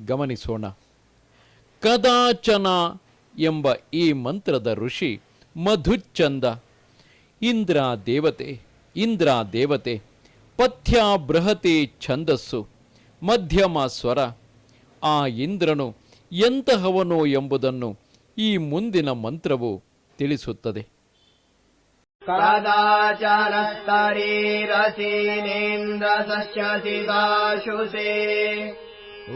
ಗಮನಿಸೋಣ. ಕದಾಚನ ಎಂಬ ಈ ಮಂತ್ರದ ಋಷಿ ಮಧುಚ್ಚಂದ, ಇಂದ್ರ ದೇವತೆ ಇಂದ್ರ ದೇವತೆ, ಪಥ್ಯ ಬೃಹತಿ ಛಂದಸ್ಸು, ಮಧ್ಯಮ ಸ್ವರ, ಆ ಇಂದ್ರನು ಎಂತಹವನು ಎಂಬುದನ್ನು ಈ ಮುಂದಿನ ಮಂತ್ರವು ತಿಳಿಸುತ್ತದೆ. ಕದಾಚನ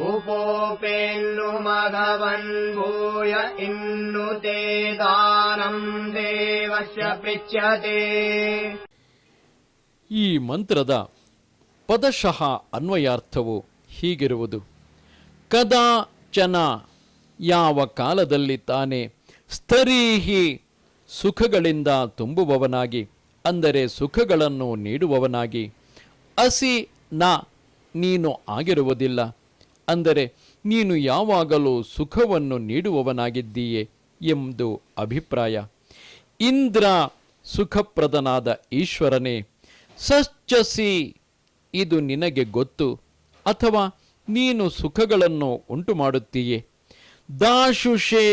उपोपेन्नु मघवन् भूय इन्नु ते दानम् देवस्य पृच्छते ಈ ಮಂತ್ರದ ಪದಶಃ ಅನ್ವಯಾರ್ಥವು ಹೀಗಿರುವುದು ಕದಾ ಚನ ಯಾವ ಕಾಲದಲ್ಲಿ ತಾನೇ ಸ್ತರೀಹಿ ಸುಖಗಳಿಂದ ತುಂಬುವವನಾಗಿ ಅಂದರೆ ಸುಖಗಳನ್ನು ನೀಡುವವನಾಗಿ ಅಸಿ ನ ನೀನು ಆಗಿರುವುದಿಲ್ಲ ಅಂದರೆ, ನೀನು ಯಾವಾಗಲೂ ಸುಖವನ್ನು ನೀಡುವವನಾಗಿದ್ದೀಯೆ ಎಂದು ಅಭಿಪ್ರಾಯ. ಇಂದ್ರ ಸುಖಪ್ರದನಾದ ಈಶ್ವರನೇ ಸಶ್ಚಸಿ ಇದು ನಿನಗೆ ಗೊತ್ತು. ಅಥವಾ ನೀನು ಸುಖಗಳನ್ನು ಉಂಟು ಮಾಡುತ್ತೀಯೆ ದಾಶುಷೇ,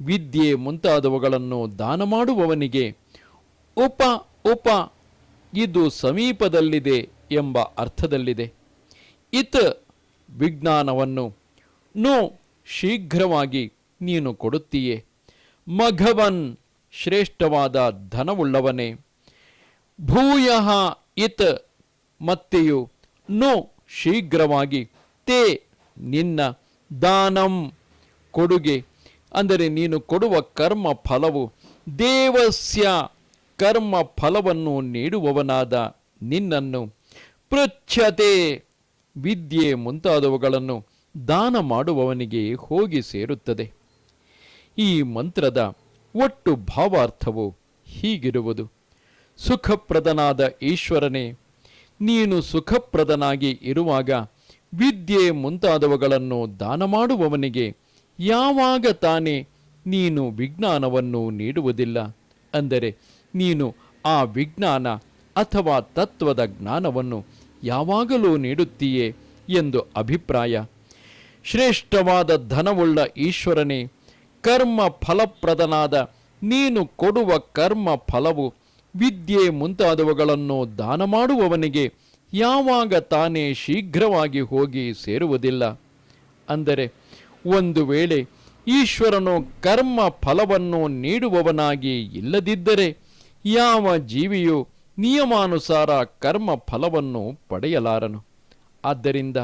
ವಿದ್ಯೆ ಮುಂತಾದವುಗಳನ್ನು ದಾನ ಮಾಡುವವನಿಗೆ ಉಪ ಉಪ, ಇದು ಸಮೀಪದಲ್ಲಿದೆ ಎಂಬ ಅರ್ಥದಲ್ಲಿದೆ. ಇತ್ ವಿಜ್ಞಾನವನ್ನು. ನೋ, ಶೀಘ್ರವಾಗಿ ನೀನು ಕೊಡುತ್ತೀಯೆ. ಮಘವನ್, ಶ್ರೇಷ್ಠವಾದ ಧನವುಳ್ಳವನೇ. ಭೂಯ ಇತ್, ಮತ್ತೆಯು, ನೋ, ಶೀಘ್ರವಾಗಿ ತೇ, ನಿನ್ನ ದಾನಂ ಕೊಡುಗೆ. ಅಂದರೆ ನೀನು ಕೊಡುವ ಕರ್ಮ ಫಲವು ದೇವಸ್ಯ ಕರ್ಮ ಫಲವನ್ನು ನೀಡುವವನಾದ ನಿನ್ನನ್ನು ಪೃಚ್ಛತೆ ವಿದ್ಯೆ ಮುಂತಾದವುಗಳನ್ನು ದಾನ ಮಾಡುವವನಿಗೆ ಹೋಗಿ ಸೇರುತ್ತದೆ. ಈ ಮಂತ್ರದ ಒಟ್ಟು ಭಾವಾರ್ಥವು ಹೀಗಿರುವುದು. ಸುಖಪ್ರದನಾದ ಈಶ್ವರನೇ, ನೀನು ಸುಖಪ್ರದನಾಗಿ ಇರುವಾಗ ವಿದ್ಯೆ ಮುಂತಾದವುಗಳನ್ನು ದಾನ ಮಾಡುವವನಿಗೆ ಯಾವಾಗ ತಾನೇ ನೀನು ವಿಜ್ಞಾನವನ್ನು ನೀಡುವುದಿಲ್ಲ. ಅಂದರೆ ನೀನು ಆ ವಿಜ್ಞಾನ ಅಥವಾ ತತ್ವದ ಜ್ಞಾನವನ್ನು ಯಾವಾಗಲೂ ನೀಡುತ್ತೀಯೇ ಎಂದು ಅಭಿಪ್ರಾಯ. ಶ್ರೇಷ್ಠವಾದ ಧನವುಳ್ಳ ಈಶ್ವರನೇ, ಕರ್ಮ ಫಲಪ್ರದನಾದ ನೀನು ಕೊಡುವ ಕರ್ಮ ಫಲವು ವಿದ್ಯೆ ಮುಂತಾದವುಗಳನ್ನು ದಾನ ಮಾಡುವವನಿಗೆ ಯಾವಾಗ ತಾನೇ ಶೀಘ್ರವಾಗಿ ಹೋಗಿ ಸೇರುವುದಿಲ್ಲ. ಅಂದರೆ, ಒಂದು ವೇಳೆ ಈಶ್ವರನು ಕರ್ಮ ಫಲವನ್ನು ನೀಡುವವನಾಗಿ ಇಲ್ಲದಿದ್ದರೆ ಯಾವ ಜೀವಿಯು ನಿಯಮಾನುಸಾರ ಕರ್ಮ ಫಲವನ್ನು ಪಡೆಯಲಾರನು. ಆದ್ದರಿಂದ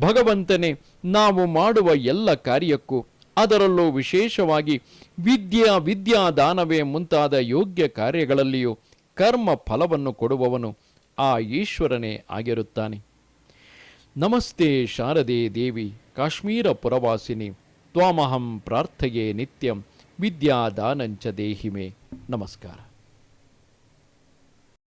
ಭಗವಂತನೇ, ನಾವು ಮಾಡುವ ಎಲ್ಲ ಕಾರ್ಯಕ್ಕೂ ಅದರಲ್ಲೂ ವಿಶೇಷವಾಗಿ ವಿದ್ಯಾ ವಿದ್ಯಾದಾನವೇ ಮುಂತಾದ ಯೋಗ್ಯ ಕಾರ್ಯಗಳಲ್ಲಿಯೂ ಕರ್ಮ ಫಲವನ್ನು ಕೊಡುವವನು ಆ ಈಶ್ವರನೇ ಆಗಿರುತ್ತಾನೆ. ನಮಸ್ತೆ ಶಾರದೆ ದೇವಿ, ಕಾಶ್ಮೀರ ಪುರವಾಸಿನಿ, ತ್ವಾಮಹಂ ಪ್ರಾರ್ಥೆಯೇ ನಿತ್ಯಂ, ವಿದ್ಯಾದಾನಂಚ ದೇಹಿಮೆ. ನಮಸ್ಕಾರ.